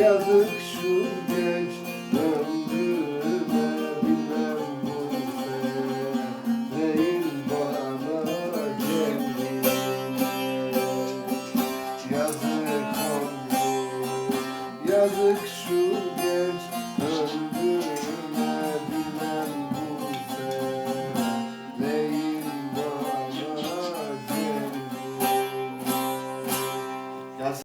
Yazık şu geç ömrüme bilmem bu değil bana geldi Yazık oldu yazık şu